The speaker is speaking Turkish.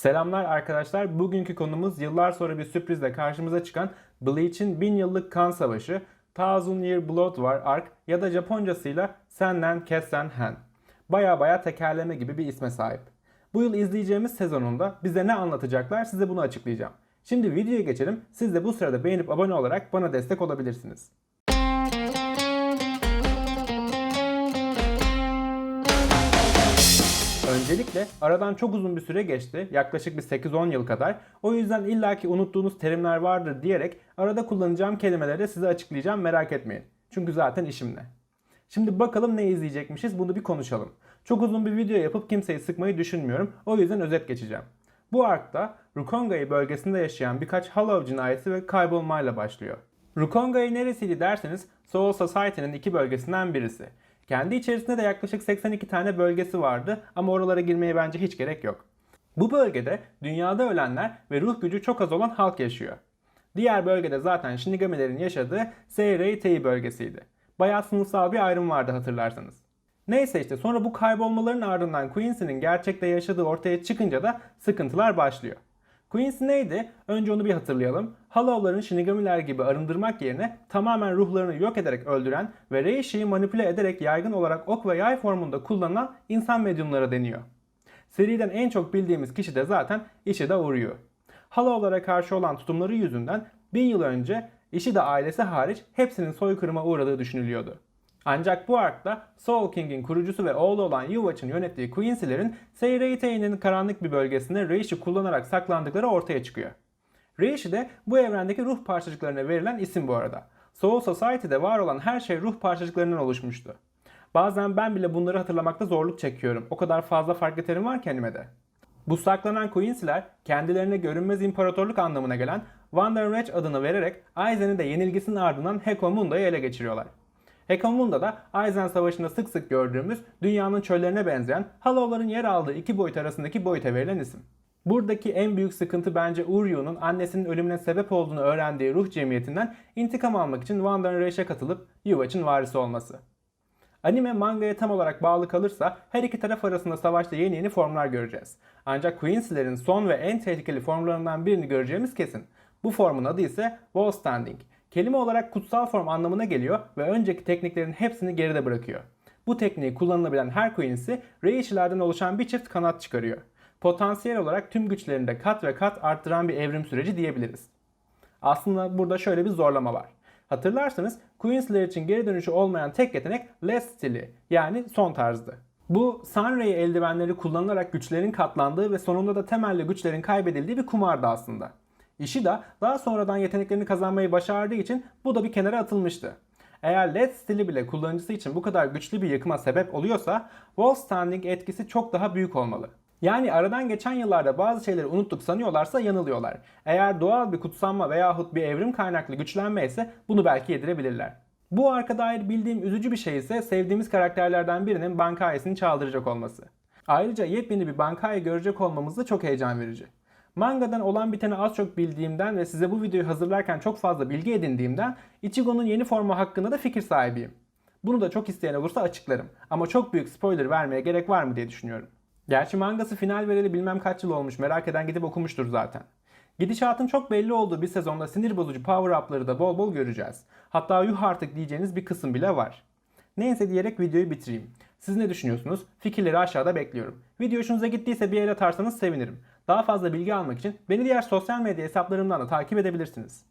Selamlar arkadaşlar. Bugünkü konumuz yıllar sonra bir sürprizle karşımıza çıkan Bleach'in bin yıllık kan savaşı, Thousand Year Blood War Arc ya da Japoncasıyla Sennen Kessen Hen. Baya baya tekerleme gibi bir isme sahip. Bu yıl izleyeceğimiz sezonunda bize ne anlatacaklar size bunu açıklayacağım. Şimdi videoya geçelim. Siz de bu sırada beğenip abone olarak bana destek olabilirsiniz. Öncelikle aradan çok uzun bir süre geçti. Yaklaşık bir 8-10 yıl kadar. O yüzden illaki unuttuğunuz terimler vardır diyerek arada kullanacağım kelimeleri size açıklayacağım merak etmeyin. Çünkü zaten işimle. Şimdi bakalım ne izleyecekmişiz bunu bir konuşalım. Çok uzun bir video yapıp kimseyi sıkmayı düşünmüyorum. O yüzden özet geçeceğim. Bu arkta Rukongai bölgesinde yaşayan birkaç Hollow cinayeti ve kaybolmayla başlıyor. Rukongai neresiydi derseniz Soul Society'nin iki bölgesinden birisi. Kendi içerisinde de yaklaşık 82 tane bölgesi vardı ama oralara girmeye bence hiç gerek yok. Bu bölgede dünyada ölenler ve ruh gücü çok az olan halk yaşıyor. Diğer bölgede zaten Shinigami'lerin yaşadığı Seirei bölgesiydi. Bayağı sınıfsal bir ayrım vardı hatırlarsanız. Neyse işte sonra bu kaybolmaların ardından Quincy'nin gerçekte yaşadığı ortaya çıkınca da sıkıntılar başlıyor. Quincy neydi? Önce onu bir hatırlayalım. Hollow'ların Shinigami'ler gibi arındırmak yerine tamamen ruhlarını yok ederek öldüren ve Reishi'yi manipüle ederek yaygın olarak ok ve yay formunda kullanılan insan medyumlara deniyor. Seriden en çok bildiğimiz kişi de zaten Ishida Uryu. Hollow'lara karşı olan tutumları yüzünden bin yıl önce Ishida ailesi hariç hepsinin soykırıma uğradığı düşünülüyordu. Ancak bu arkta Soul King'in kurucusu ve oğlu olan Yuvaç'ın yönettiği Quincy'lerin Seireitei'nin karanlık bir bölgesinde Reishi kullanarak saklandıkları ortaya çıkıyor. Reishi de bu evrendeki ruh parçacıklarına verilen isim bu arada. Soul Society'de var olan her şey ruh parçacıklarından oluşmuştu. Bazen ben bile bunları hatırlamakta zorluk çekiyorum. O kadar fazla farklı terim var ki animede. Bu saklanan Quincy'ler kendilerine görünmez imparatorluk anlamına gelen Wanderwretch adını vererek Aizen'in de yenilgisinin ardından Hekomunda'yı ele geçiriyorlar. Hekamunda da Aizen Savaşı'nda sık sık gördüğümüz dünyanın çöllerine benzeyen Hollow'ların yer aldığı iki boyut arasındaki boyuta verilen isim. Buradaki en büyük sıkıntı bence Uryu'nun annesinin ölümüne sebep olduğunu öğrendiği ruh cemiyetinden intikam almak için Wanderwretch'e katılıp Yuvaç'ın varisi olması. Anime mangaya tam olarak bağlı kalırsa her iki taraf arasında savaşta yeni yeni formlar göreceğiz. Ancak Quincy'lerin son ve en tehlikeli formlarından birini göreceğimiz kesin. Bu formun adı ise Wall Standing. Kelime olarak kutsal form anlamına geliyor ve önceki tekniklerin hepsini geride bırakıyor. Bu tekniği kullanılabilen her Quincy, Reishi'lerden oluşan bir çift kanat çıkarıyor. Potansiyel olarak tüm güçlerini de kat ve kat arttıran bir evrim süreci diyebiliriz. Aslında burada şöyle bir zorlama var. Hatırlarsanız Quincy'ler için geri dönüşü olmayan tek yetenek Last stili yani son tarzdı. Bu Sunray eldivenleri kullanılarak güçlerin katlandığı ve sonunda da temelli güçlerin kaybedildiği bir kumardı aslında. Ishida daha sonradan yeteneklerini kazanmayı başardığı için bu da bir kenara atılmıştı. Eğer LED stili bile kullanıcısı için bu kadar güçlü bir yıkıma sebep oluyorsa Wall Standing etkisi çok daha büyük olmalı. Yani aradan geçen yıllarda bazı şeyleri unuttuk sanıyorlarsa yanılıyorlar. Eğer doğal bir kutsanma veyahut bir evrim kaynaklı güçlenme ise bunu belki yedirebilirler. Bu arka dair bildiğim üzücü bir şey ise sevdiğimiz karakterlerden birinin Bankai'sini çaldıracak olması. Ayrıca yepyeni bir Bankai görecek olmamız da çok heyecan verici. Mangadan olan biteni az çok bildiğimden ve size bu videoyu hazırlarken çok fazla bilgi edindiğimden Ichigo'nun yeni formu hakkında da fikir sahibiyim. Bunu da çok isteyen olursa açıklarım. Ama çok büyük spoiler vermeye gerek var mı diye düşünüyorum. Gerçi mangası final vereli bilmem kaç yıl olmuş merak eden gidip okumuştur zaten. Gidişatın çok belli olduğu bir sezonda sinir bozucu power up'ları da bol bol göreceğiz. Hatta yuh artık diyeceğiniz bir kısım bile var. Neyse diyerek videoyu bitireyim. Siz ne düşünüyorsunuz? Fikirleri aşağıda bekliyorum. Video hoşunuza gittiyse bir el atarsanız sevinirim. Daha fazla bilgi almak için beni diğer sosyal medya hesaplarımdan da takip edebilirsiniz.